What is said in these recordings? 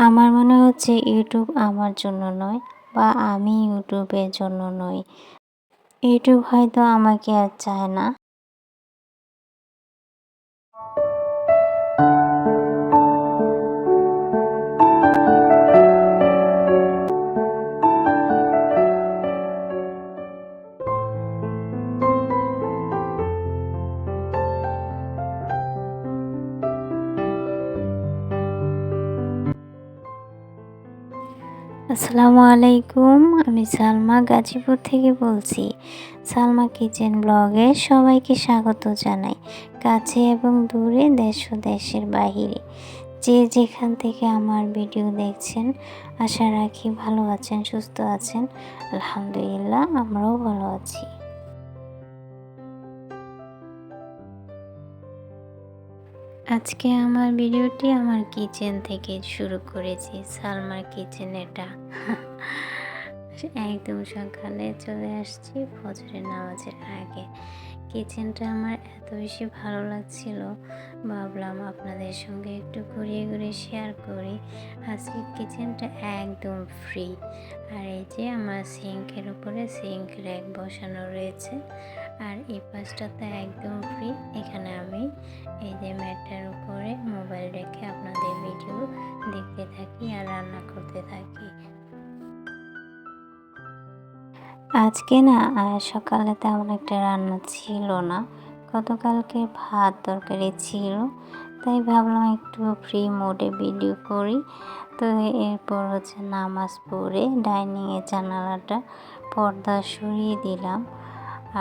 আমার মনে হচ্ছে ইউটিউব আমার জন্য নয় বা আমি ইউটিউবের জন্য নই। ইউটিউব হয়তো আমাকে আর চায় না। আসসালামু আলাইকুম, আমি সালমা গাজীপুর থেকে বলছি। সালমা কিচেন ব্লগে সবাইকে স্বাগত জানাই, কাছে এবং দূরে, দেশ ও দেশের বাহিরে। যে যেখান থেকে আমার ভিডিও দেখছেন, আশা রাখি ভালো আছেন, সুস্থ আছেন। আলহামদুলিল্লাহ, আমরাও ভালো আছি। আজকে আমার ভিডিওটি আমার কিচেন থেকে শুরু করেছি, সালমার কিচেন এটা একদম সকালে চলে আসছি ফজরের নামাজের আগে। কিচেনটা আমার এত বেশি ভালো লাগছিল, ভাবলাম আপনাদের সঙ্গে একটু ঘুরিয়ে ঘুরিয়ে শেয়ার করি। আজকে কিচেনটা একদম ফ্রি আর এই যে আমার সিঙ্কের উপরে সিঙ্ক র্যাক বসানো রয়েছে, আর এই পাশটা তো একদম ফ্রি এখানে এই যে ম্যাটটার উপরে মোবাইল রেখে আপনাদের ভিডিও দেখতে থাকি আর রান্না করতে থাকি। আজকে না সকালে তেমন একটা রান্না ছিল না। গতকালকে ভাত তরকারি ছিল, তাই ভাবলাম একটু ফ্রি মোডে ভিডিও করি। তো এরপর হচ্ছে নামাজ পড়ে ডাইনিংয়ে জানালাটা পর্দা সরিয়ে দিলাম।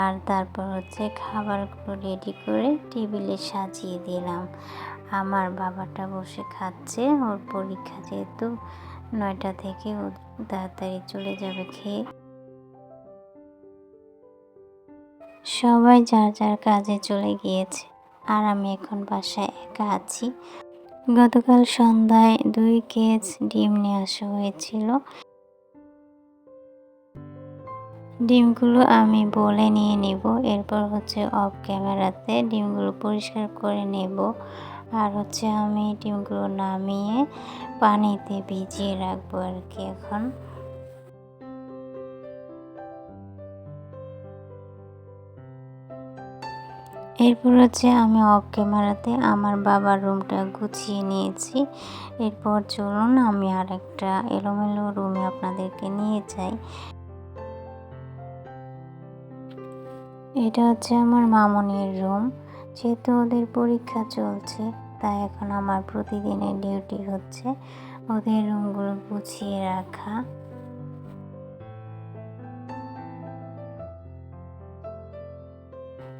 আর তারপর হচ্ছে খাবারগুলো রেডি করে টেবিলে সাজিয়ে দিলাম। আমার বাবাটা বসে খাচ্ছে, ওর পরীক্ষা যেহেতু নয়টা থেকে ও তাড়াতাড়ি চলে যাবে খেয়ে। সবাই যার যার কাজে চলে গিয়েছে, আর আমি এখন বাসায় একা আছি। গতকাল সন্ধ্যায় দুই কেজ ডিম নিয়ে আসা হয়েছিল। ডিমগুলো আমি বলে নিয়ে নেব। এরপর হচ্ছে অফ ক্যামেরাতে ডিমগুলো পরিষ্কার করে নেব। আর হচ্ছে আমি ডিমগুলো নামিয়ে পানিতে ভিজিয়ে রাখব আর কি এখন। এরপর হচ্ছে আমি অফ ক্যামেরাতে আমার বাবার রুমটা গুছিয়ে নিয়েছি। এরপর চলুন আমি আর একটা এলোমেলো রুমে আপনাদেরকে নিয়ে যাই। এটা হচ্ছে আমার মামনির রুম যেহেতু ওদের পরীক্ষা চলছে, তাই এখন আমার প্রতিদিনের ডিউটি হচ্ছে ওদের রুমগুলো গুছিয়ে রাখা।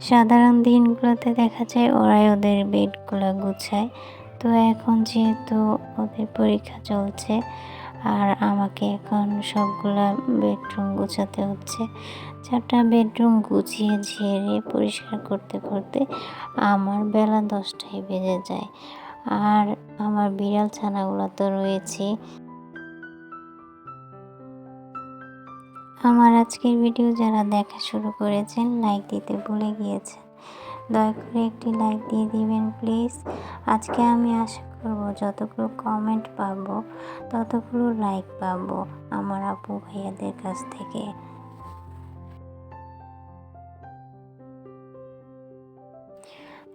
সাধারণ দিনগুলোতে দেখা যায় ওরাই ওদের বেডগুলো গুছায়। তো এখন যেহেতু ওদের পরীক্ষা চলছে আর আমাকে এখন সবগুলা বেডরুম গুছাতে হচ্ছে। চারটা বেডরুম গুছিয়ে ঝেড়ে পরিষ্কার করতে করতে আমার বেলা দশটায় বেজে যায়। আর আমার বিড়াল ছানাগুলো তো রয়েছে। আমার আজকের ভিডিও যারা দেখা শুরু করেছেন লাইক দিতে ভুলে গিয়েছেন, দয়া করে একটি লাইক দিয়ে দিবেন প্লিজ আজকে আমি আশা করব, যতগুলো কমেন্ট পাবো, ততগুলো লাইক পাবো আমার আপু ভাইয়াদের কাছ থেকে।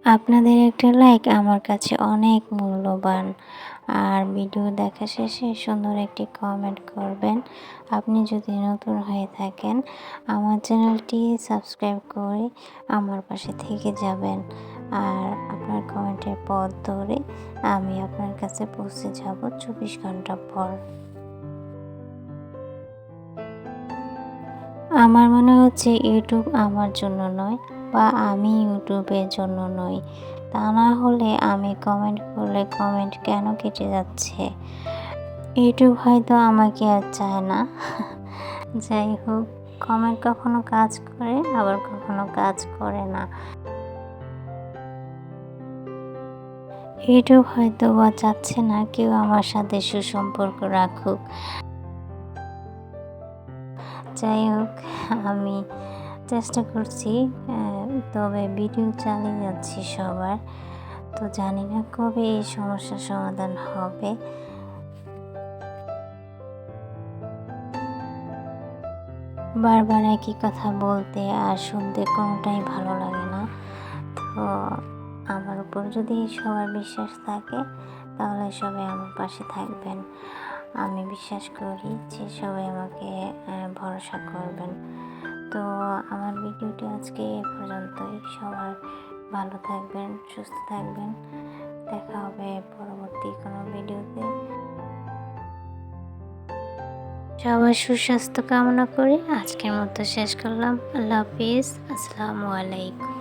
আপনাদের একটা লাইক আমার কাছে অনেক মূল্যবান। আর ভিডিও দেখা শেষে সুন্দর একটি কমেন্ট করবেন। আপনি যদি নতুন হয়ে থাকেন, আমার চ্যানেলটি সাবস্ক্রাইব করে আমার পাশে থেকে যাবেন। আর আপনার কমেন্টের পথ ধরে আমি আপনার কাছে পৌঁছে যাব চব্বিশ ঘণ্টা পর। আমার মনে হচ্ছে ইউটিউব আমার জন্য নয় বা আমি ইউটিউবের জন্য নই। তা না হলে আমি কমেন্ট করলে কমেন্ট কেন কেটে যাচ্ছে? ইউটিউব হয়তো আমাকে আর চায় না। যাই হোক, কমেন্ট কখনো কাজ করে, আবার কখনো কাজ করে না। এটু হয়তো বা চাচ্ছে না কেউ আমার সাথে সুসম্পর্ক রাখুক। যাই হোক, আমি চেষ্টা করছি তবে ভিডিও চালিয়ে যাচ্ছি সবার। তো জানি না কবে এই সমস্যার সমাধান হবে। বারবার একই কথা বলতে আর শুনতে কোনোটাই ভালো লাগে না। তো আমার উপর যদি সবার বিশ্বাস থাকে, তাহলে সবাই আমার পাশে থাকবেন। আমি বিশ্বাস করি যে সবাই আমাকে ভরসা করবেন। তো আমার ভিডিওটি আজকে এ পর্যন্তই। সবার ভালো থাকবেন, সুস্থ থাকবেন। দেখা হবে পরবর্তী কোনো ভিডিওতে। সবার সুস্বাস্থ্য কামনা করে আজকের মতো শেষ করলাম। আল্লাহ হাফিজ। আসসালামু আলাইকুম।